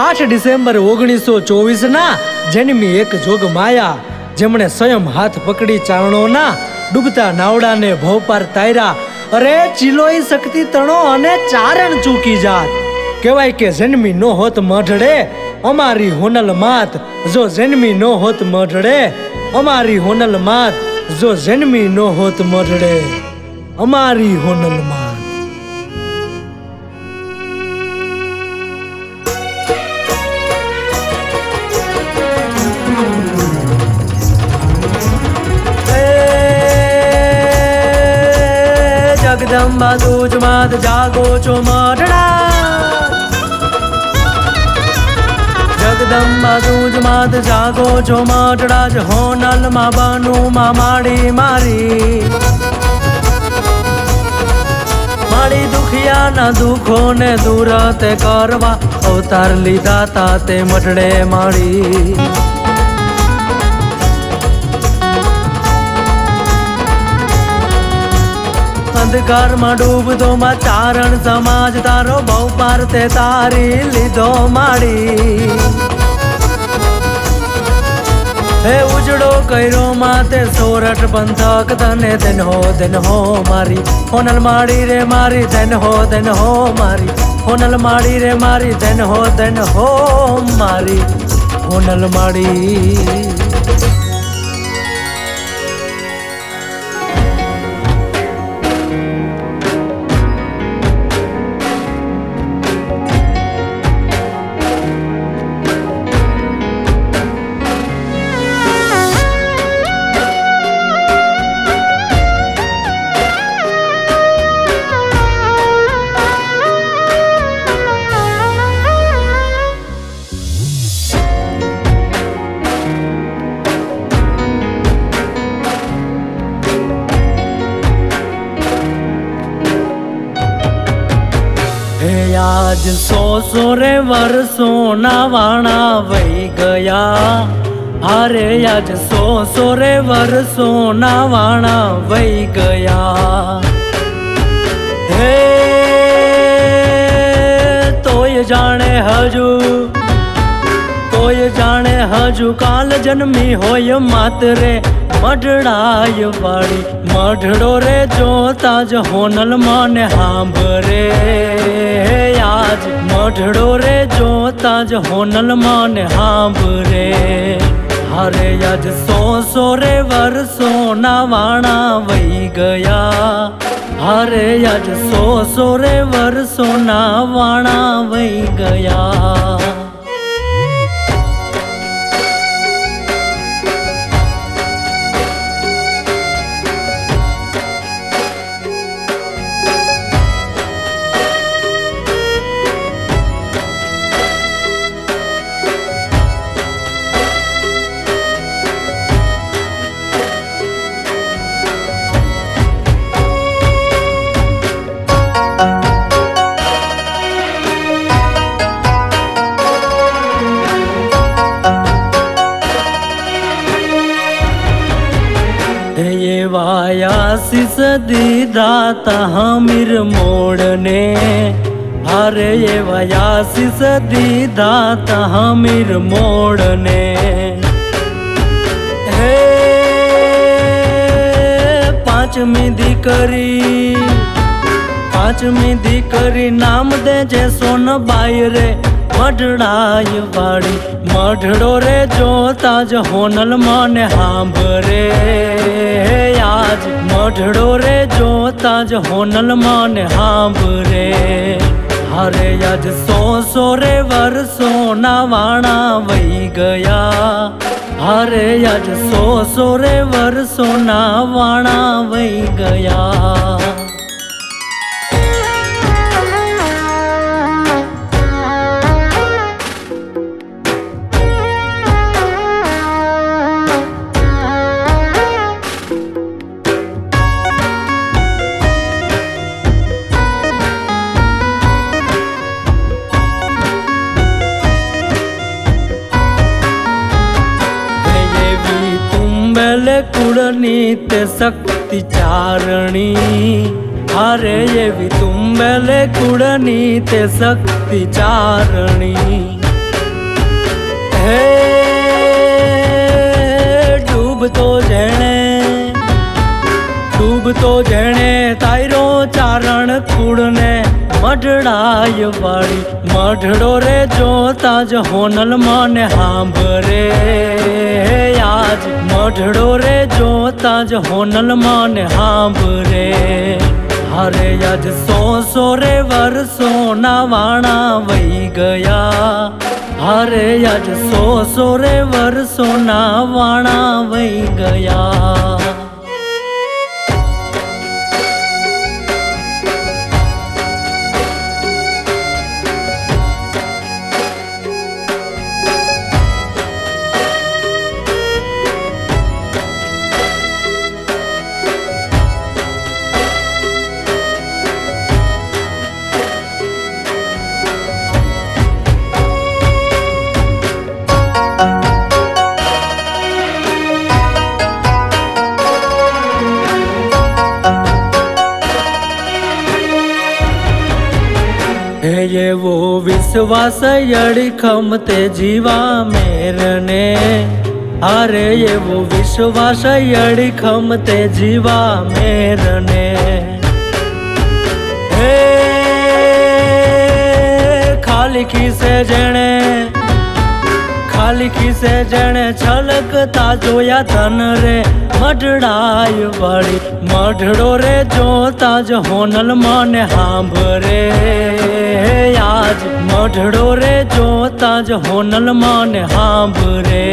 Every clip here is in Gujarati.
આઠ ડિસેમ્બર ઓગણીસો ચોવીસ ના જન્મી એક જોગ માયા, જેમણે સ્વયં હાથ પકડી ચારણોના ડૂબતા નાવડાને ભવપાર તાર્યા અરે, ચિલોઈ શક્તિ તણો અને ચારણ ચૂકી જાત. કહેવાય કે જન્મી નો હોત મઢડે, અમારી હોનલ માત. જો જન્મી નો હોત મઢડે, અમારી હોનલ માત. જો જન્મી નો હોત મઢડે, અમારી હોનલ માત. એ તું જ માત જાગો છો મઢડા જગદંબા તુજ માત જાગો છો મઢડા જ હોનલમાં બાનું માં માડી મારી. મારી દુખિયાના દુખો ને દૂર તે કરવા, અવતાર લીધા તા તે મઢડે માડી અંધકારમાં ડૂબતો માં ચારણ સમાજ તારો બહુ પાર તે તારી લીધો માડી. હે ઉજડો કર્યો માતે સોરઠ પંથક તને ધન હો મારી. હોનલ માડી રે મારી, ધન હો મારી. હોનલ માડી રે મારી ધન હો મારી. હોનલ માડી. આજ સો સો રે વર્ષો ના વાણા વહી ગયા. અરે આજ સો સો રે વર્ષો ના વાણા વહી ગયા. હે, તોય જાણે હજુ હજુ કાલ જન્મી હોય માતરે. મઢડાય વાળી મઢડો રે, જોતા જ હોનલ મને હાંભરે. આજ મઢડો રે, જોતા જ હોનલ મને હાંભરે. હારે આજ સો સો રે વર્ષો ના વાણા વહી ગયા. હારે આજ સો સો રે વર્ષો ના વાણા વહી ગયા. આયાસી સદી દાતા હમીર મોડને ભારે એવા યાસી સદી દાતા હમીર મોડને હે પાંચમી દીકરી પાંચમી દીકરી નામ દે જે સોનબાઈ રે. મઢડાય વાળી મઢડો રે જોતા જ હોનલ મને હાંભરે. આજ મઢડો રે જોતા જ હોનલ મને હાંભરે. હારે આજ સો સો રે વર્ષો ના વાણા વહી ગયા. હારે આજ સો સો રે વર્ષો ના વાણા વહી ગયા. કુળનીત શક્તિ ચારણી. હારે એવી તુંબલે કુળનીત શક્તિ ચારણી. હે, ડૂબતો જેણે ડૂબતો જેણે તારો ચારણ કુળને મઢડાય વાળી. મઢડો રે જોતા જ હોનલ મને હાંભરે. આજ મઢડો રે જોતા જ હોનલ મને હાંભરે. હારે આજ સો સો રે વર્ષો ના વાણા વહી ગયા. હારે આજ સો સો રે વર્ષો ના વાણા વહી ગયા. એવો વિશ્વાસ અડીખમ તે જીવા મેરને. અરે એવો વિશ્વાસ અડીખમ તે જીવા મેરને. હે, ખાલી ખીસે જેણે ખાલી સે જેણે છલકતા જોયા ધન રે. મઢડાય વળી મઢડો રે, જોતા જ હોનલ મને હાંભરે. આજ મઢડો રે, જોતા જ હોનલ મને હાંભરે.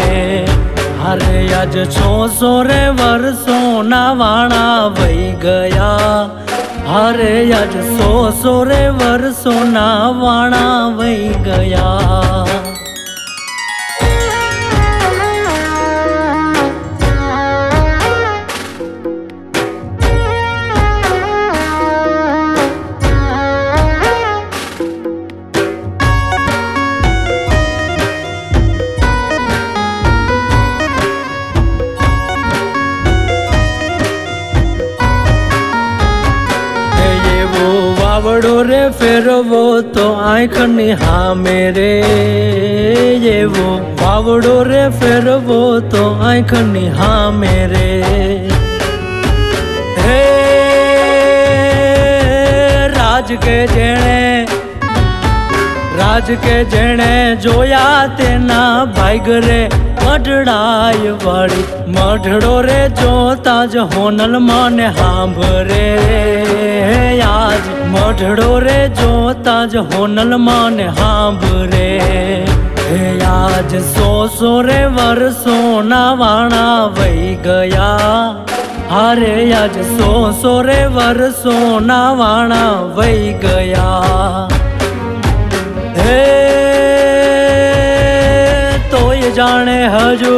અરે, આજ છો સો રે વર્ષો ના વાણા વહી ગયા. અરે, આજ સો સો રે વર્ષો ના વાણા વહી ગયા. વાવડો રે ફેરવો તો આંખની હામે રે એવો વાવડો રે ફેરવો તો આંખની હામે રે. હે રાજ કે જેણે રાજ કે જેણે જોયા તેના ભાઈ રે મઢડાય વાળી. મઢડો રે જોતા જ હોનલ મને હાંભરે. આજ મઢડો રે જોતા જ હોનલ મને હાંભરે. આજ સો સો રે વર્ષો ના વાણા વહી ગયા. હારે આજ સો સો રે વર્ષો ના વાણા વહી ગયા. હે, તોય જાણે હજુ,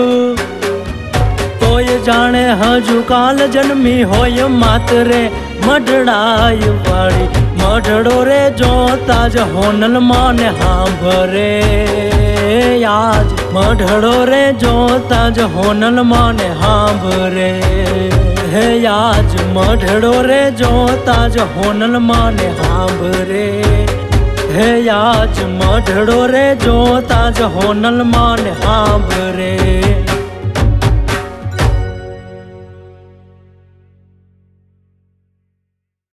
તોય જાણે હજુ કાલ જન્મી હોય માતરે મઢડાય વાળી. મઢડો રે જોતા જ હોનલ માને હાંભરે. આજ મઢડો રે જોતા જ હોનલ માને હાંભરે. હે, આજ મઢડો રે જોતા જ હોનલ માને હાંભરે. હે આજ મઢડો રે જોતા જ હોનલ માને હાંભરે